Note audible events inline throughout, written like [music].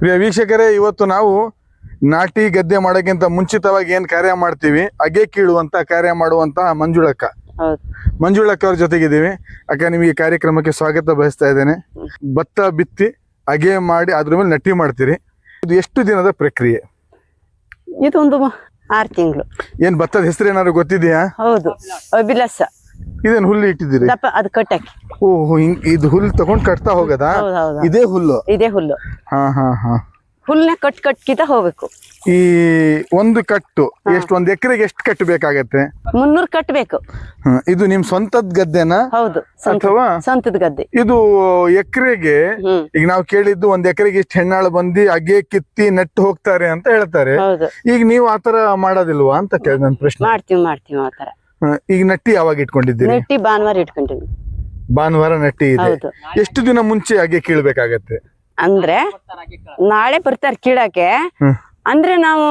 ಪ್ರಿಯ ವೀಕ್ಷಕರೇ ಇವತ್ತು ನಾವು ನಾಟಿ ಗದ್ದೆ ಮಾಡೋಕ್ಕಿಂತ ಮುಂಚಿತವಾಗಿ ಏನು ಕಾರ್ಯ ಮಾಡ್ತೀವಿ? ಅಗೆ ಕೀಳುವಂತ ಕಾರ್ಯ ಮಾಡುವಂತ ಮಂಜುಳಕ್ಕ. ಮಂಜುಳಕ್ಕ ಅವ್ರ ಜೊತೆಗಿದ್ದೀವಿ. ಅಕ್ಕ ನಿಮಗೆ ಕಾರ್ಯಕ್ರಮಕ್ಕೆ ಸ್ವಾಗತ ಬಯಸ್ತಾ ಇದ್ದೇನೆ. ಭತ್ತ ಬಿತ್ತಿ ಅಗೆ ಮಾಡಿ ಅದ್ರ ಮೇಲೆ ನಟ್ಟಿ ಮಾಡ್ತೀರಿ. ಇದು ಎಷ್ಟು ದಿನದ ಪ್ರಕ್ರಿಯೆ? ಇದೊಂದು ಆರು ತಿಂಗಳು. ಏನ್ ಭತ್ತದ ಹೆಸರು ಏನಾದ್ರು ಗೊತ್ತಿದೆಯಾ? ಹೌದು. ಅಭಿಲಾಸ. ಇದೇನ್ ಹುಲ್ಲು ಇಟ್ಟಿದ್ದೀರಿ? ದಪ್ಪ ಅದು ಕಟ್ಟಕ್ಕೆ. ಓಹೋ ಹಿಂಗ್ ಇದು ಹುಲ್ಲು ತಗೊಂಡ್ ಕಟ್ತಾ ಹೋಗದ? ಹೌದು ಹೌದು ಇದೇ ಹುಲ್ಲು? ಇದೇ ಹುಲ್ಲು. ಹಾ ಹಾ ಹಾ. ಹುಲ್ನ ಕಟ್ ಕಟ್ಕಿತ ಹೋಗ್ಬೇಕು. ಈ ಒಂದು ಕಟ್ಟು ಎಷ್ಟು ಒಂದ್ ಎಕರೆಗೆ ಎಷ್ಟು ಕಟ್ಟು ಬೇಕಾಗತ್ತೆ? ಮುನ್ನೂರು ಕಟ್ಬೇಕು. ಹ್ಮ್. ಇದು ನಿಮ್ ಸ್ವಂತದ್ ಗದ್ದೆನ? ಹೌದು ಸ್ವಂತ ಅಥವಾ ಸ್ವಂತದ ಗದ್ದೆ. ಇದು ಎಕರೆಗೆ ಹ್ಮ್. ಈಗ ನಾವು ಕೇಳಿದ್ದು ಒಂದ್ ಎಕರೆಗೆ ಇಷ್ಟು ಹೆಣ್ಣಾಳು ಬಂದು ಅಗೆ ಕಿತ್ತಿ ನೆಟ್ಟು ಹೋಗ್ತಾರೆ ಅಂತ ಹೇಳ್ತಾರೆ. ಹೌದು. ಈಗ ನೀವು ಆತರ ಮಾಡೋದಿಲ್ವಾ ಅಂತ ಕೇಳಿದ ನನ್ನ ಪ್ರಶ್ನೆ. ಮಾಡ್ತೀವಿ ಮಾಡ್ತೀವಿ ಆ ತರ. ಹ್ಮ್. ಈಗ ನಟ್ಟಿ ಯಾವಾಗ ಇಟ್ಕೊಂಡಿದ್ದೀರಿ? ನೆಟ್ಟಿ ಭಾನುವಾರ ಇಟ್ಕೊಂಡಿವಿ ಭಾನುವಾರ ನಟ್ಟಿ ಇದೆ. ಹೌದು. ಎಷ್ಟು ದಿನ ಮುಂಚೆ ಹಾಗೆ ಕೀಳ್ಬೇಕಾಗತ್ತೆ? ಅಂದ್ರೆ ನಾಳೆ ಬರ್ತಾರೆ ಕೀಳಕ್ಕೆ. ಹ್ಮ್. ಅಂದ್ರೆ ನಾವು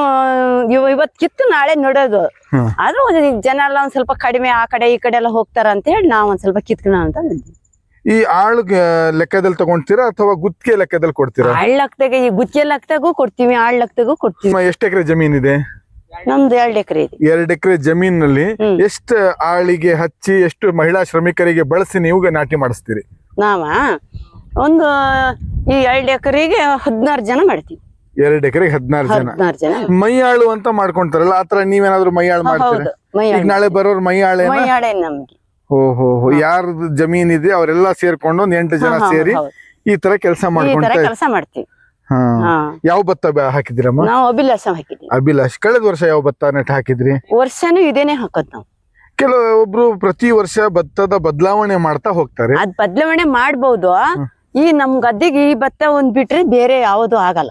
ಇವ ಇವತ್ ಕಿತ್ತು ನಾಳೆ ನೋಡೋದು. ಹ್ಮ್. ಆದ್ರೂ ಒಂದ್ ಜನ ಎಲ್ಲ ಒಂದ್ ಸ್ವಲ್ಪ ಕಡಿಮೆ ಆ ಕಡೆ ಈ ಕಡೆ ಎಲ್ಲ ಹೋಗ್ತಾರ ಅಂತ ಹೇಳಿ ನಾವ್ ಒಂದ್ ಸ್ವಲ್ಪ ಕಿತ್ಕೋಣ ಅಂತ ಬಂದ್ವಿ. ಈ ಆಳು ಲೆಕ್ಕದಲ್ಲಿ ತಗೊಂಡ್ತೀರಾ ಅಥವಾ ಗುತ್ತಿಗೆ ಲೆಕ್ಕದಲ್ಲಿ ಕೊಡ್ತೀರಾ? ಆಳ್ಲಕ್ತಾಗ ಈ ಗುತ್ತಿಗೆ ಲಕ್ತಾಗೂ ಕೊಡ್ತೀವಿ ಆಳ್ಲಕ್ತಾಗೂ ಕೊಡ್ತೀವಿ. ನಿಮ್ಮ ಎಷ್ಟು ಎಕರೆ ಜಮೀನ್ ಇದೆ ನಮ್ದು ಎರಡ್ ಎಕರೆ ಇದೆ. ಎರಡು ಎಕರೆ ಜಮೀನಲ್ಲಿ. ಎಷ್ಟು ಆಳಿಗೆ ಹಚ್ಚಿ ಎಷ್ಟು ಮಹಿಳಾ ಶ್ರಮಿಕರಿಗೆ ಬಳಸಿ ನೀವು ನಾಟಿ ಮಾಡಿಸ್ತೀರಿ? ನಾವ ಒಂದು ಈ ಎರಡ್ ಎಕರೆಗೆ ಹದಿನಾರು ಜನ ಮಾಡ್ತೀವಿ. ಎರಡು ಎಕರೆಗೆ ಹದಿನಾರು ಜನ. ಜನ ಮೈಯಾಳು ಅಂತ ಮಾಡ್ಕೊಂತಾರಲ್ಲ ಆತರ ನೀವೇನಾದ್ರೂ ಮೈಯಾಳು ಮಾಡ್ತೀರಾ? ಈಗ ನಾಳೆ ಬರೋರು ಮೈಯಾಳೆ ಮೈಯಾಳೆ ನಮ್ಗೆ. ಓಹೋ ಯಾರ್ದು ಜಮೀನ್ ಇದೆ ಅವರೆಲ್ಲ ಸೇರ್ಕೊಂಡು ಒಂದ್ ಎಂಟು ಜನ ಸೇರಿ ಈ ತರ ಕೆಲಸ ಈ ತರ ಕೆಲಸ ಮಾಡ್ತೀವಿ. ಯಾವ ಭತ್ತ ಬ- ಹಾಕಿದಿರಮ್ಮ ನಾವು ಅಭಿಲಾಷ ಹಾಕಿದ್ವಿ ಅಭಿಲಾಷ್ ಕಳೆದ ವರ್ಷ ಯಾವ ಭತ್ತ ನೆಟ್ ಹಾಕಿದ್ರಿ? ವರ್ಷನೂ ಇದೇನೆ ಹಾಕೋದ್ ನಾವು. ಕೆಲವೊಬ್ರು ಪ್ರತಿ ವರ್ಷ ಭತ್ತದ ಬದಲಾವಣೆ ಮಾಡ್ತಾ ಹೋಗ್ತಾರೆ. ಅದ್ ಬದಲಾವಣೆ ಮಾಡ್ಬೋದು. ಈ ನಮ್ ಗದ್ದೆಗೆ ಈ ಭತ್ತ ಒಂದ್ ಬಿಟ್ರೆ ಬೇರೆ ಯಾವುದು ಆಗಲ್ಲ.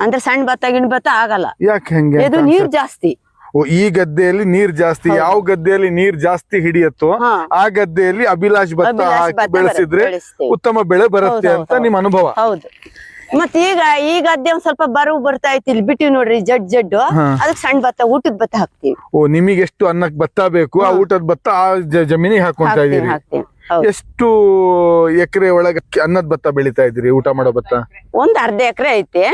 ಅಂದ್ರೆ ಸಣ್ಣ ಭತ್ತ ಗಿಣ್ ಭತ್ತ ಆಗಲ್ಲ. ಯಾಕೆ ಹೆಂಗೆ ಇದು ಅಂತ ನೀರ್ ಜಾಸ್ತಿ. ಓ ಈ ಗದ್ದೆಯಲ್ಲಿ ನೀರ್ ಜಾಸ್ತಿ ಯಾವ ಗದ್ದೆಯಲ್ಲಿ ನೀರ್ ಜಾಸ್ತಿ ಹಿಡಿಯತ್ತೋ ಹಾ. ಆ ಗದ್ದೆಯಲ್ಲಿ ಅಭಿಲಾಷ್ ಭತ್ತ ಅಭಿಲಾಷ್ ಹಾಕಿ ಭತ್ತ ಬೆಳೆಸಿದ್ರೆ ಬೆಳೆಸ್ತೀವಿ. ಉತ್ತಮ ಬೆಳೆ ಬರುತ್ತೆ ಹೌದು, ಅಂತ ನಿಮ್ ನಿಮ್ಮ ಅನುಭವ. ಹೌದು. ಮತ್ ಈಗ ಈಗ ಅದೇ ಒಂದ್ ಸ್ವಲ್ಪ ಬರು ಬರ್ತಾ ಐತಿ ಇಲ್ಲಿ. ಬಿಟ್ಟಿವಿ ನೋಡ್ರಿ ಜಡ್ ಜಡ್. ಅದಕ್ಕೆ ಸಣ್ಣ ಭತ್ತ ಊಟದ ಭತ್ತ ಹಾಕ್ತಿವಿ. ಓ ನಿಮಗೆ ಎಷ್ಟು ಅನ್ನಕ್ ಭತ್ತ ಬೇಕು ಆ ಊಟದ ಭತ್ತ ಆ ಜಮೀನಿಗೆ ಹಾಕೊಂತ ಇದೀರಿ. ಎಷ್ಟು ಎಕರೆ ಒಳಗೆ ಅನ್ನದ ಭತ್ತ ಬೆಳಿತಾ ಇದ್ರಿ ಊಟ ಮಾಡೋ ಭತ್ತ? ಒಂದ್ ಅರ್ಧ ಎಕರೆ ಐತಿ.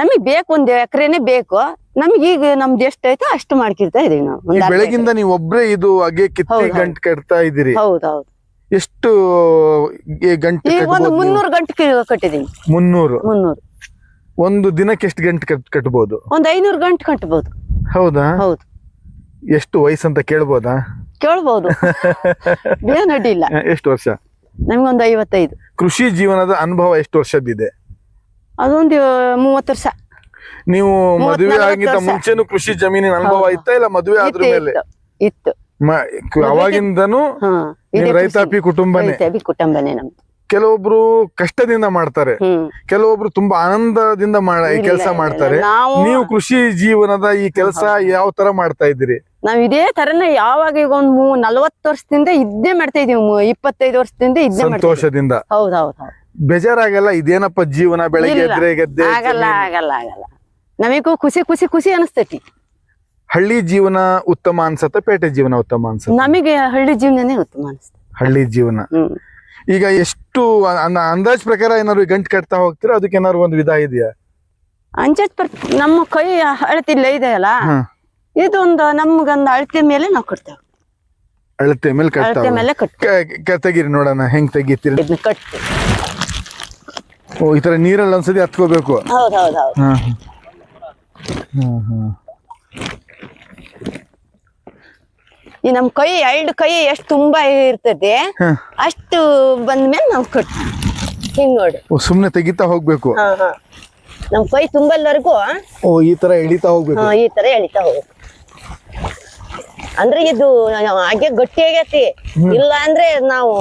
ನಮಗ್ ಬೇಕು ಒಂದ್ ಎಕರೆನೆ ಬೇಕು. ನಮ್ಗೆ ಈಗ ನಮ್ದು ಎಷ್ಟ್ ಐತೆ ಅಷ್ಟು ಮಾಡ್ಕಿರ್ತಾ ಇದೀವಿ ನಾವು. ಬೆಳಗಿಂದ ನೀವು ಒಬ್ರೇ ಇದು ಅಗೆ ಕಿತ್ತಿ ಗಂಟ್ ಕಟ್ತಾ ಇದೀರಿ ಎಕ್ರೆ. ಎಷ್ಟು ಗಂಟೆ ಈಗ ಒಂದು ಕಟ್ಬೋದು ನೀವು? ಮುನ್ನೂರು ಗಂಟೆ ಕಟ್ಟಿದೀನಿ ಮುನ್ನೂರು? ಮುನ್ನೂರು. ಒಂದು ದಿನಕ್ಕೆ ಎಷ್ಟು ಗಂಟೆ ಕಟ್ಟಬಹುದು ಕಟ್ಬೋದು? ಒಂದ್ ಐನೂರು ಗಂಟೆ ಕಟ್ಟಬಹುದು ಹೌದಾ? ಹೌದು. ಎಷ್ಟು ವಯಸ್ಸಂತ ಕೇಳ್ಬೋದಾ? ಕೇಳ್ಬೋದು. [laughs] ಏನ್ ಅಡ್ಡಿಲ್ಲ ಎಷ್ಟು ವರ್ಷ? ನಮ್ಗೊಂದು ಐವತ್ತೈದು. ಕೃಷಿ ಜೀವನದ ಅನುಭವ ಎಷ್ಟು ವರ್ಷದಿದೆ ಅದೊಂದು ಮೂವತ್ತು ವರ್ಷ. ನೀವು ಮೂವತ್ತ್ ಮದುವೆ ನಲವತ್ತು ವರ್ಷ. ಮುಂಚೆನು ಕೃಷಿ ಜಮೀನಿನ ಅನುಭವ ಇತ್ತ ಇತ್ತಾ ಇಲ್ಲ ಮದುವೆ ಆದ್ರ ಇತ್ತು, ಮೇಲೆ? ಇತ್ತು. ಅವಾಗಿಂದನು ರೈತಾಪಿ. ಕುಟುಂಬನೇ. ರೈತಾಪಿ ಕುಟುಂಬನೇ ನಮ್ದು. ಕೆಲವೊಬ್ರು ಕಷ್ಟದಿಂದ ಮಾಡ್ತಾರೆ. ಕೆಲವೊಬ್ರು ತುಂಬಾ ಆನಂದದಿಂದ ಮಾಡ ಇಲ್ಲ, ಕೆಲಸ ಮಾಡ್ತಾರೆ. ನಾವು ಕೃಷಿ ಜೀವನದ ಈ ಕೆಲಸ ಯಾವ ತರ ಮಾಡ್ತಾ ಇದ್ದೀರಿ? ನಾವ್ ಇದೇ ತರನೇ ಯಾವಾಗ ಈಗ ಒಂದ್ ಮೂ ನಲ್ವತ್ತು ವರ್ಷದಿಂದ ಇದ್ನೇ ಮಾಡ್ತಾ ಇದೀವಿ. ಇಪ್ಪತ್ತೈದು ವರ್ಷದಿಂದ ಇದೀವಿ. ಸಂತೋಷದಿಂದ. ಹೌದೌದು ಹೌದ್ ಹೌದ್. ಬೇಜಾರಾಗಲ್ಲ ಇದೇನಪ್ಪ ಜೀವನ ಬೆಳಗ್ಗೆ ಆಗಲ್ಲ. ಆಗಲ್ಲ ಆಗಲ್ಲ. ನಮಗೂ ಖುಷಿ ಖುಷಿ ಖುಷಿ ಅನಿಸ್ತೈತಿ. ಹಳ್ಳಿ ಜೀವನ ಉತ್ತಮ ಅನ್ಸತ್ತ ಪೇಟೆ ಜೀವನ ಉತ್ತಮ ಅನ್ಸತ್ತ? ನಮಗೆ ಹಳ್ಳಿ ಜೀವನನೇ ಉತ್ತಮ ಅನಿಸ್ತದೆ ಹಳ್ಳಿ ಜೀವನ. ಹ್ಮ್. ಈಗ ಎಷ್ಟು ಅಂದಾಜ್ ಪ್ರಕಾರ ಏನಾದ್ರು ಗಂಟು ಕಟ್ತಾ ಹೋಗ್ತೀರಾ? ಅದಕ್ಕೆ ಏನಾದ್ರು ಒಂದು ವಿಧ ಇದೆಯಾ? ಅಂಚೆ ಪರ್ ನಮ್ಮ ಕೈ ಅಳತಿಲ್ಲ ಇದೆಯಲ್ಲ? ಹಾ. ಇದೊಂದು ನಮ್ಗೊಂದು ಅಳತೆ ಮೇಲೆ ನಾವು ಕಟ್ತೇವೆ. ಅಳತೆ ಮೇಲೆ ಕಟ್ತಾ ಅಳತೆ ಮೇಲೆ ಕಟ್ತೇವೆ. ಕ- ಕ- ತೆಗೀರಿ ನೋಡೋಣ ಹೆಂಗ್ ತೆಗಿತೀರಿ? ಇದನ್ನ ಕಟ್ತೇವೆ. ಓ ಈ ತರ ನೀರಲ್ಲಿ ಒಂದ್ಸತಿ ಹತ್ಕೋಬೇಕು. ಹ್ಮ್ ಹ್ಮ್ ಹೌದ್. ಹಾ ಹಾ ಹಾ ಈ ನಮ್ ಕೈ ಎರಡು ಕೈ ಎಷ್ಟು ತುಂಬಾ ಇರ್ತದೆ. ಅಷ್ಟು ಬಂದ್ಮೇಲೆ ನಾವು ಕಟ್ತೀವಿ. ಹಿಂಗ್ ನೋಡಿ. ಸುಮ್ನೆ ತೆಗಿತಾ ಹೋಗ್ಬೇಕು? ನಮ್ ಕೈ ತುಂಬಲ್ವರೆಗೂ ಓ ಈ ತರ ಎಳಿತಾ ಹೋಗ್ಬೇಕು. ಈ ತರ ಎಳಿತಾ ಹೋಗ್ಬೇಕು. ಅಂದ್ರೆ ಇದು ಹಾಗೆ ಗಟ್ಟಿ ಆಗೈತಿ. ಇಲ್ಲ ಅಂದ್ರೆ ನಾವು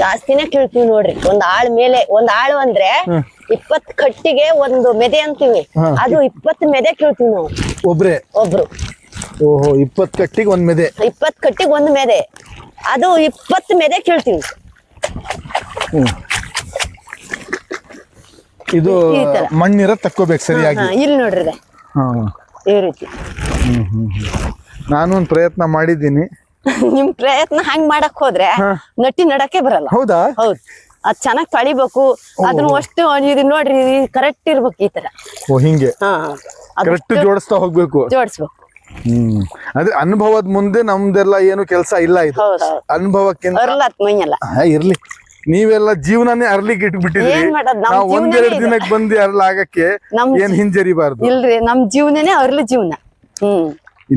ಜಾಸ್ತಿನೇ ಕೇಳ್ತೀವಿ ನೋಡ್ರಿ. ಒಂದ್ ಆಳ್ ಮೇಲೆ ಒಂದ್ ಆಳು ಅಂದ್ರೆ ಇಪ್ಪತ್ ಕಟ್ಟಿಗೆ ಒಂದು ಮೆದೆ ಅಂತೀವಿ. ಅದು ಇಪ್ಪತ್ ಮೆದೆ ಕೇಳ್ತೀವಿ ನಾವು. ಒಬ್ರೆ? ಒಬ್ರು. ಓಹೋ ಇಪ್ಪತ್ ಕಟ್ಟಿಗೆ ಒಂದ್ ಮೆದೆ. ಇಪ್ಪತ್ ಕಟ್ಟಿಗೆ ಒಂದ್ ಮೆದೆ. ಅದು ಇಪ್ಪತ್ ಮೆದೆ ಕೇಳ್ತೀವಿ. ಇದು. ಮಣ್ಣಿರ ತಕ್ಕೋಬೇಕು ಸರಿಯಾಗಿ. ಇಲ್ಲಿ ನೋಡ್ರಿ ಈ ರೀತಿ. ನಾನು ಒಂದು ಪ್ರಯತ್ನ ಮಾಡಿದ್ದೀನಿ. [laughs] ನಿಮ್ ಪ್ರಯತ್ನ ಹಂಗ್ ಮಾಡಕ್ ಹೋದ್ರೆ. ನಟ್ಟಿ ನಡಕ್ಕೆ ಬರಲ್ಲ. ಹೌದಾ? ಹೌದು. ಅದ್ ಚೆನ್ನಾಗಿ ತೊಳಿಬೇಕು. ಅದನ್ನ ಅಷ್ಟು ಇದು ನೋಡ್ರಿ ಕರೆಕ್ಟ್ ಇರ್ಬೇಕು ಈ ತರ. ಓ ಹಿಂಗೆ. ಹಾ. ಕರೆಕ್ಟ್ ಜೋಡಿಸ್ತಾ ಹೋಗ್ಬೇಕು. ಜೋಡಿಸ್ಬೇಕು. ಹ್ಮ್. ಅದೇ ಅನುಭವದ ಮುಂದೆ ನಮ್ದೆಲ್ಲ ಏನು ಕೆಲಸ ಇಲ್ಲ ಇದು. ಹೌದ್ ಅನುಭವಕ್ಕಿಂತ ಅರ್ಲತ್ ಮೈಯೆಲ್ಲ. ಹಾ, ಇರ್ಲಿ. ನೀವೆಲ್ಲ ಜೀವನನೇ ಅರ್ಲಿಕ್ಕೆ ಇಟ್ಬಿಟ್ಟಿದ್ರಿ. ಏನ್ ಮಾಡೋದ್? ನಮ್ ನಾವು ಒಂದೆರಡು ಜೀವನನೇ ದಿನಕ್ಕೆ ಬಂದು ಅರ್ಲ ಆಗಕ್ಕೆ ನಮ್ ಏನ್ ಹಿಂಜರಿಬಾರ್ದು. ಇಲ್ರಿ ನಮ್ ಜೀವನನೇ ಅರ್ಲಿ ಜೀವನ. ಹ್ಮ್.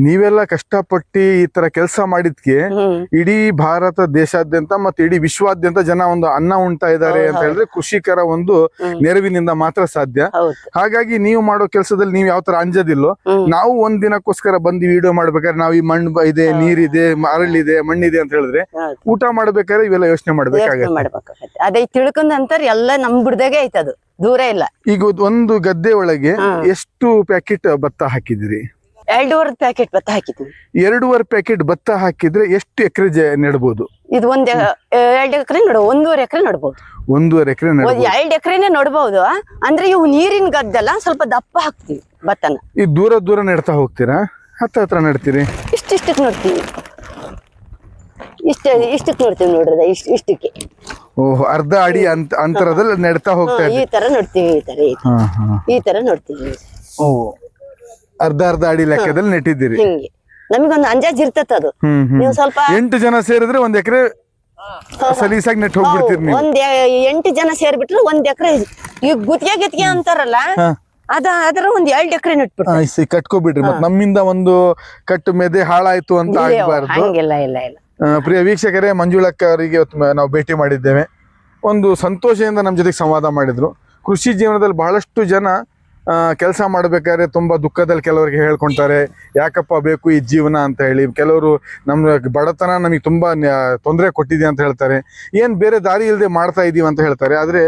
ನೀವೆಲ್ಲ ಕಷ್ಟಪಟ್ಟಿ ಈ ತರ ಕೆಲಸ ಮಾಡಿದ್ಕೆ ಇಡೀ ಭಾರತ ದೇಶಾದ್ಯಂತ ಮತ್ತೆ ಇಡೀ ವಿಶ್ವಾದ್ಯಂತ ಜನ ಒಂದು ಅನ್ನ ಉಣ್ತಾ ಇದ್ದಾರೆ ಅಂತ ಹೇಳಿದ್ರೆ ಕೃಷಿಕರ ಒಂದು ನೆರವಿನಿಂದ ಮಾತ್ರ ಸಾಧ್ಯ. ಹಾಗಾಗಿ ನೀವು ಮಾಡೋ ಕೆಲಸದಲ್ಲಿ ನೀವು ಯಾವ ತರ ಅಂಜದಿಲ್ಲೋ. ನಾವು ಒಂದ್ ದಿನಕ್ಕೋಸ್ಕರ ಬಂದು ವಿಡಿಯೋ ಮಾಡ್ಬೇಕಾದ್ರೆ ನಾವು ಈ ಮಣ್ಣು ಇದೆ ನೀರಿದೆ ಅರಳಿದೆ ಮಣ್ಣಿದೆ ಅಂತ ಹೇಳಿದ್ರೆ. ಊಟ ಮಾಡ್ಬೇಕಾದ್ರೆ ಇವೆಲ್ಲ ಯೋಚನೆ ಮಾಡ್ಬೇಕಾಗತ್ತೆ. ಅದೇ ತಿಳ್ಕೊಂಡ್ ಅಂತಾರ ಎಲ್ಲ ನಮ್ ಬಿಡ್ದಾಗೆ ಆಯ್ತದ. ದೂರ ಇಲ್ಲ. ಈಗ ಒಂದು ಗದ್ದೆ ಒಳಗೆ ಎಷ್ಟು ಪ್ಯಾಕೆಟ್ ಭತ್ತ ಹಾಕಿದಿರಿ ಎರಡೂವರೆ ಪ್ಯಾಕೆಟ್ ಭತ್ತ ಹಾಕಿದ್ವಿ. ಎರಡೂವರೆ ಪ್ಯಾಕೆಟ್ ಭತ್ತ ಹಾಕಿದ್ರೆ ಎಷ್ಟು ಎಕರೆ ನೆಡಬಹುದು ಇದು ಒಂದ್ ಎರಡು ಎಕರೆ ನೋಡು ಒಂದೂವರೆ ಎಕರೆ ನೋಡ್ಬೋದು. ಒಂದೂವರೆ ಎಕರೆ ಎರಡು ಎಕರೆನೆ ನೋಡ್ಬೋದು ಅಂದ್ರೆ ಇವು ನೀರಿನ ಗದ್ದೆಲ್ಲ ಸ್ವಲ್ಪ ದಪ್ಪ ಹಾಕ್ತಿವಿ ಭತ್ತನ. ಈ ದೂರ ದೂರ ನೆಡ್ತಾ ಹೋಗ್ತೀರಾ? ಹತ್ತ ಹತ್ರ ನೆಡ್ತೀರಿ? ಇಷ್ಟಿಷ್ಟಕ್ಕೆ ನೋಡ್ತೀವಿ. ಇಷ್ಟ ಇಷ್ಟಕ್ಕೆ ನೋಡ್ತೀವಿ ನೋಡ್ರದ ಇಷ್ಟ ಇಷ್ಟಕ್ಕೆ. ಓಹ್ ಅರ್ಧ ಅಡಿ ಅಂತ ಅಂತರದಲ್ಲಿ ನೆಡ್ತಾ ಹೋಗ್ತಾ ಈ ತರ ನೋಡ್ತೀವಿ ಈ ತರ ಈ ತರ. ನೋಡ್ತೀವಿ. ಓ ಅರ್ಧ ಅರ್ಧ ಅಡಿ ಲೆಕ್ಕದಲ್ಲಿ ನೆಟ್ಟಿದ್ದೀರಿ. ಹಿಂಗೆ. ನಮಗೊಂದು ಅಂಜಾಜ್ ಇರ್ತತ್ ಅದು. ಹ್ಮ್ ಹ್ಮ್. ನೀವು ಸ್ವಲ್ಪ ಎಂಟು ಜನ ಸೇರಿದ್ರೆ ಒಂದ್ ಎಕರೆ ಸಲೀಸಾಗಿ ನೆಟ್ ಹೋಗ್ಬಿಡ್ತೀರಿ ನೀವು. ಒಂದ್ ಎ- ಎಂಟು ಜನ ಸೇರ್ಬಿಟ್ರೆ ಒಂದ್ ಎಕರೆ ಈಗ ಗುತ್ತಿಗೆ ಗಿತ್ಗೆ ಅಂತಾರಲ್ಲ ಹಾ. ಅದ ಅದ್ರ ಒಂದ್ ಎರಡ್ ಎಕರೆ ನೆಟ್ಬಿಟ್ಟು ಆ, ಸಿ- ಕಟ್ಕೊಬಿಡ್ರಿ. ಮತ್ ನಮ್ಮಿಂದ ಒಂದು ಕಟ್ಟು ಮೆದೆ ಹಾಳಾಯ್ತು ಅಂತ ಆಗ್ಬಾರ್ದು. ಹಂಗಿಲ್ಲ ಇಲ್ಲ ಇಲ್ಲ. ಆ, ಪ್ರಿಯ ವೀಕ್ಷಕರೇ ಮಂಜುಳಕ್ಕ ಅವರಿಗೆ ಇವತ್ತು ಮ- ನಾವು ಭೇಟಿ ಮಾಡಿದ್ದೇವೆ. ಒಂದು ಸಂತೋಷದಿಂದ ನಮ್ಮ ಜೊತೆಗೆ ಸಂವಾದ ಮಾಡಿದ್ರು. ಕೃಷಿ ಜೀವನದಲ್ಲಿ ಬಹಳಷ್ಟು ಜನ ಕೆಲಸ ಮಾಡಬೇಕಾದ್ರೆ ತುಂಬಾ ದುಃಖದಲ್ಲಿ ಕೆಲವರಿಗೆ ಹೇಳ್ಕೊಂತಾರೆ ಯಾಕಪ್ಪ ಬೇಕು ಈ ಜೀವನ ಅಂತ ಹೇಳಿ. ಕೆಲವರು ನಮ್ಮ ಬಡತನ ನಮಗೆ ತುಂಬಾ ತೊಂದರೆ ಕೊಟ್ಟಿದೆ ಅಂತ ಹೇಳ್ತಾರೆ. ಏನು ಬೇರೆ ದಾರಿ ಇಲ್ಲದೆ ಮಾಡ್ತಾ ಇದೀವಿ ಅಂತ ಹೇಳ್ತಾರೆ. ಆದರೆ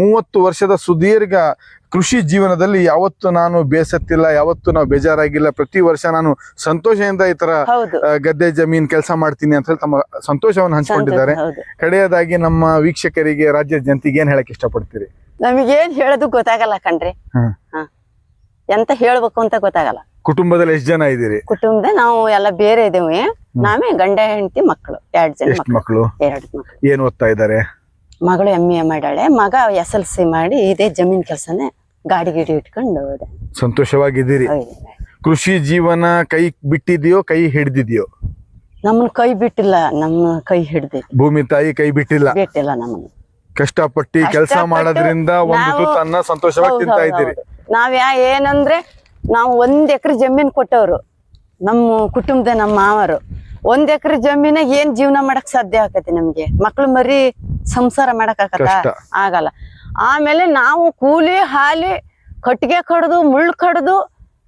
ಮೂವತ್ತು ವರ್ಷದ ಸುದೀರ್ಘ ಕೃಷಿ ಜೀವನದಲ್ಲಿ ಯಾವತ್ತು ನಾನು ಬೇಸತ್ತಿಲ್ಲ ಯಾವತ್ತು ನಾವು ಬೇಜಾರಾಗಿಲ್ಲ. ಪ್ರತಿ ವರ್ಷ ನಾನು ಸಂತೋಷದಿಂದ ಈ ತರ ಗದ್ದೆ ಜಮೀನ್ ಕೆಲಸ ಮಾಡ್ತೀನಿ ಅಂತ ಹೇಳಿ ತಮ್ಮ ಸಂತೋಷವನ್ನು ಹಂಚಿಕೊಂಡಿದ್ದಾರೆ. ಕಡೆಯದಾಗಿ ನಮ್ಮ ವೀಕ್ಷಕರಿಗೆ ರಾಜ್ಯ ಜನತೆಗೆ ಏನ್ ಹೇಳಕ್ ಇಷ್ಟಪಡ್ತೀರಿ? ನಮಗೇನ್ ಹೇಳೋದು ಗೊತ್ತಾಗಲ್ಲ ಕಣ್ರಿ. ಹ್ಮ್. ಹ. ಎಂತ ಹೇಳ್ಬೇಕು ಅಂತ ಗೊತ್ತಾಗಲ್ಲ. ಕುಟುಂಬದಲ್ಲಿ ಎಷ್ಟು ಜನ ಇದ್ದೀರಿ? ಕುಟುಂಬದ ನಾವು ಎಲ್ಲ ಬೇರೆ ಇದೇವೆ ನಾವೇ ಗಂಡ ಹೆಂಡತಿ ಮಕ್ಕಳು. ಎರಡ್ ಜನ ಎಷ್ಟು ಮಕ್ಕಳು. ಮಕ್ಕಳು? ಎರಡು ಮಕ್ಕಳು. ಏನ್ ಓದ್ತಾ ಇದ್ದಾರೆ? ಮಗಳು ಎಂ ಎ ಮಾಡಾಳೆ ಮಗ ಎಸ್ ಎಲ್ ಸಿ ಮಾಡಿ ಇದೇ ಜಮೀನ್ ಕೆಲಸನೇ ಗಾಡಿ ಗಿಡಿ ಇಟ್ಕೊಂಡು ಹೋದೆ. ಸಂತೋಷವಾಗಿದ್ದೀರಿ. ಕೃಷಿ ಜೀವನ ಕೈ ಬಿಟ್ಟಿದ್ಯೋ ಕೈ ಹಿಡ್ದಿದ್ಯೋ? ನಮ್ಮನ್ನ ಕೈ ಬಿಟ್ಟಿಲ್ಲ ನಮ್ಮ ಕೈ ಹಿಡ್ದಿ. ಭೂಮಿ ತಾಯಿ ಕೈ ಬಿಟ್ಟಿಲ್ಲ. ಬಿಟ್ಟಿಲ್ಲ ನಮ್ಮನ್ನ. ಕಷ್ಟಪಟ್ಟು ಕೆಲಸ ಮಾಡೋದ್ರಿಂದ ಒಂದು ತುತ್ತು ಅನ್ನ ಸಂತೋಷವಾಗಿ ತಿಂತಾ ಇದ್ದೀರಿ. ನಾವ್ ಯಾ ಏನಂದ್ರೆ ನಾವು ಒಂದ್ ಎಕರೆ ಜಮೀನ್ ಕೊಟ್ಟವ್ರು ನಮ್ಮ ಕುಟುಂಬದ ನಮ್ಮ ಮಾವರು. ಒಂದ್ ಎಕರೆ ಜಮೀನ ಏನ್ ಜೀವನ ಮಾಡಕ್ ಸಾಧ್ಯ ಆಕತಿ ನಮ್ಗೆ? ಮಕ್ಳು ಮರಿ ಸಂಸಾರ ಮಾಡಕ್ ಆಗತ್ತ ಆಗಲ್ಲ. ಆಮೇಲೆ ನಾವು ಕೂಲಿ ಹಾಲಿ ಕಟ್ಟಿಗೆ ಕಡ್ದು ಮುಳ್ಳು ಕಡ್ದು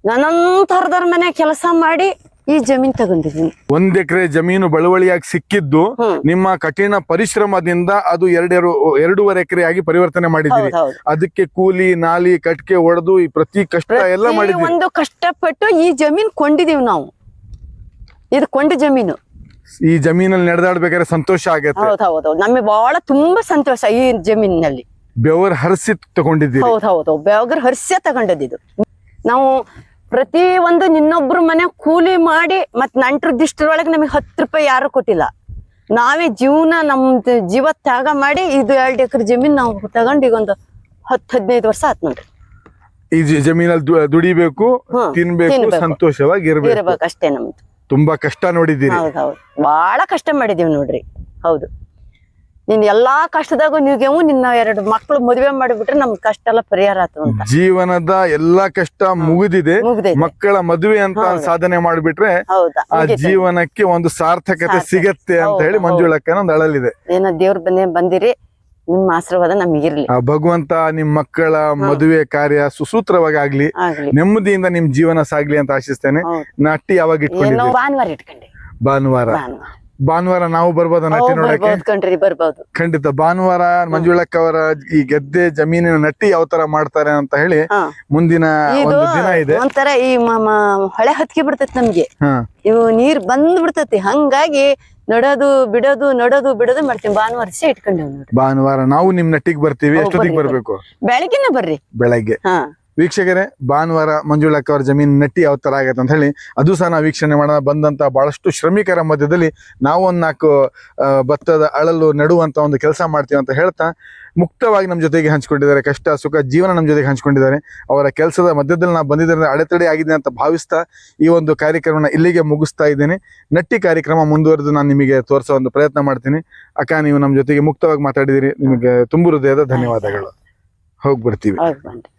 ನನ್ನಂತರದವ್ರ ಮನೆ ಕೆಲಸ ಮಾಡಿ ಈ ಜಮೀನ್ ತಗೊಂಡಿದೀನಿ ಒಂದ್ ಎಕರೆ ಜಮೀನು ಬಳುವಳಿಯಾಗಿ ಸಿಕ್ಕಿದ್ದು ನಿಮ್ಮ ಕಠಿಣ ಪರಿಶ್ರಮದಿಂದ ಅದು ಎರಡೆರಡು ಎರಡೂವರೆ ಎಕರೆ ಆಗಿ ಪರಿವರ್ತನೆ ಮಾಡಿದ್ದೀರಿ. ಹೌದು ಅದಕ್ಕೆ ಕೂಲಿ ನಾಲಿ ಕಟ್ಕೆ ಒಡೆದು ಈ ಪ್ರತಿ ಕಷ್ಟ ಎಲ್ಲ ಮಾಡಿ ಮಾಡಿದ್ದೀರಿ. ಒಂದು ಕಷ್ಟಪಟ್ಟು ಈ ಜಮೀನ್ ಕೊಂಡಿದೀವಿ ನಾವು. ಇದು ಕೊಂಡ ಜಮೀನು. ಈ ಜಮೀನಲ್ಲಿ ನಡೆದಾಡ್ಬೇಕಾದ್ರೆ ಸಂತೋಷ ಆಗುತ್ತೆ. ಹೌದ್ ಹೌದು ನಮಗೆ ಬಹಳ ತುಂಬಾ ಸಂತೋಷ ಈ ಜಮೀನಿನಲ್ಲಿ. ಬೆವರ್ ಹರಿಸಿ ತಗೊಂಡಿದ್ದೀವಿ ಹೌದ್ ಹೌದು ಬೆವಗ್ರ ಹರ್ಸ್ಯ ತಗೊಂಡದಿದು ನಾವು ಪ್ರತಿ ಒಂದು ನಿನ್ನೊಬ್ರು ಮನೆ ಕೂಲಿ ಮಾಡಿ ಮತ್ ನಂಟ್ರ ದಿಷ್ಟರೊಳಗೆ ನಮಗೆ ಹತ್ತು ರೂಪಾಯಿ ಯಾರು ಕೊಟ್ಟಿಲ್ಲ. ನಾವೇ ಜೀವನ ನಮ್ದು ಜೀವ ತ್ಯಾಗ ಮಾಡಿ ಇದು ಎರಡು ಎಕರೆ ಜಮೀನ್ ನಾವು ತಗೊಂಡು ಈಗ ಒಂದು ಹತ್ತು ಹದಿನೈದು ವರ್ಷ ಆತ್ ನೋಡ್ರಿ. ಈ ಜಮೀನಲ್ಲಿ ದುಡಿಬೇಕು ತಿನ್ಬೇಕು. ಸಂತೋಷವಾಗಿ ಇರ್ಬೇಕು. ಇರ್ಬೇಕು ಅಷ್ಟೇ ನಮ್ದು. ತುಂಬಾ ಕಷ್ಟ ನೋಡಿದೀರಿ ಹೌದು ಹೌದು. ಬಹಳ ಕಷ್ಟ ಮಾಡಿದೀವಿ ನೋಡ್ರಿ. ಹೌದು. ನಿನ್ ಎಲ್ಲಾ ಕಷ್ಟದಾಗೂ ನೀವು ನಿನ್ನ ಎರಡು ಮಕ್ಕಳು ಮದುವೆ ಮಾಡಿಬಿಟ್ರೆ ನಮ್ ಕಷ್ಟ ಎಲ್ಲ ಪರಿಹಾರ ಆತ ಅಂತ. ಜೀವನದ ಎಲ್ಲಾ ಕಷ್ಟ ಮುಗಿದಿದೆ. ಮಕ್ಕಳ ಮದುವೆ ಅಂತ ಸಾಧನೆ ಮಾಡಿಬಿಟ್ರೆ ಆ ಜೀವನಕ್ಕೆ ಒಂದು ಸಾರ್ಥಕತೆ ಸಾರ್ಥಕ. ಸಿಗತ್ತೆ ಅಂತ ಹೇಳಿ. ಮಂಜುಳಕ್ಕನ ಒಂದು ಅಳಲಿದೆ. ಏನೋ ದೇವ್ರ ಬಂದೇ ಬಂದಿರಿ. ನಿಮ್ಮ ಆಶೀರ್ವಾದ ನಮಗಿರ್ಲಿ ಆ ಭಗವಂತ ನಿಮ್ ಮಕ್ಕಳ ಮದುವೆ ಕಾರ್ಯ ಸುಸೂತ್ರವಾಗಿ ಆಗ್ಲಿ ನೆಮ್ಮದಿಯಿಂದ ನಿಮ್ ಜೀವನ ಸಾಗ್ಲಿ ಅಂತ ಆಶಿಸ್ತೇನೆ. ನಾಟಿ ನಟ್ಟಿ ಯಾವಾಗ ಇಟ್ಕೊಂಡು ಭಾನುವಾರ ಇಟ್ಕೊಂಡೆ. ಭಾನುವಾರ. ಭಾನುವಾರ ನಾವು ಬರ್ಬೋದ ನಟ್ಟಿ ನೋಡಕ್ಕೆ? ಕಣ್ರಿ ಬರ್ಬೋದು. ಖಂಡಿತ. ಭಾನುವಾರ ಮಂಜುಳಕ್ಕ ಅವರ ಈ ಗದ್ದೆ ಜಮೀನಿನ ನಟ್ಟಿ ಯಾವ ತರ ಮಾಡ್ತಾರೆ ಅಂತ ಹೇಳಿ ಮುಂದಿನ ಒಂದು ದಿನ ಇದೆ. ಒಂಥರ ಈ ಹೊಳೆ ಹತ್ಕಿ ಬಿಡ್ತೈತಿ ನಮ್ಗೆ. ಇವು ನೀರ್ ಬಂದ್ ಬಿಡ್ತೈತಿ. ಹಂಗಾಗಿ ನಡೋದು ಬಿಡೋದು ನಡೋದು ಬಿಡೋದು ಮಾಡ್ತೀವಿ. ಭಾನುವಾರ ಇಟ್ಕೊಂಡೇವ್ ನೋಡ್ರಿ. ಭಾನುವಾರ ನಾವು ನಿಮ್ ನಟ್ಟಿಗೆ ಬರ್ತೀವಿ. ಎಷ್ಟೊತ್ತಿಗೆ ಬರ್ಬೇಕು? ಬೆಳಗಿನ ಬರ್ರಿ. ಬೆಳಗ್ಗೆ. ಹಾ. ವೀಕ್ಷಕರೇ, ಭಾನುವಾರ ಮಂಜುಳಕ್ಕ ಅವರ ಜಮೀನು ನಟ್ಟಿ ಯಾವ ಥರ ಆಗತ್ತೆ ಅಂತ ಹೇಳಿ ಅದು ಸಹ ನಾವು ವೀಕ್ಷಣೆ ಮಾಡೋಣ. ಬಂದಂಥ ಭಾಳಷ್ಟು ಶ್ರಮಿಕರ ಮಧ್ಯದಲ್ಲಿ ನಾವು ಒಂದು ನಾಲ್ಕು ಭತ್ತದ ಅಳಲು ನೆಡುವಂಥ ಒಂದು ಕೆಲಸ ಮಾಡ್ತೀವಿ ಅಂತ ಹೇಳ್ತಾ ಮುಕ್ತವಾಗಿ ನಮ್ಮ ಜೊತೆಗೆ ಹಂಚ್ಕೊಂಡಿದ್ದಾರೆ. ಕಷ್ಟ, ಸುಖ, ಜೀವನ ನಮ್ಮ ಜೊತೆಗೆ ಹಂಚ್ಕೊಂಡಿದ್ದಾರೆ. ಅವರ ಕೆಲಸದ ಮಧ್ಯದಲ್ಲಿ ನಾವು ಬಂದಿದ್ದರಿಂದ ಅಡೆತಡೆ ಆಗಿದೆ ಅಂತ ಭಾವಿಸ್ತಾ ಈ ಒಂದು ಕಾರ್ಯಕ್ರಮನ ಇಲ್ಲಿಗೆ ಮುಗಿಸ್ತಾ ಇದ್ದೇನೆ. ನಟ್ಟಿ ಕಾರ್ಯಕ್ರಮ ಮುಂದುವರೆದು ನಾನು ನಿಮಗೆ ತೋರಿಸೋ ಒಂದು ಪ್ರಯತ್ನ ಮಾಡ್ತೀನಿ. ಅಕ್ಕ, ನೀವು ನಮ್ಮ ಜೊತೆಗೆ ಮುಕ್ತವಾಗಿ ಮಾತಾಡಿದಿರಿ. ನಿಮಗೆ ತುಂಬು ಹೃದಯದ ಧನ್ಯವಾದಗಳು. ಹೋಗಿ ಬರ್ತೀವಿ ಹೌದು ಬನ್ರಿ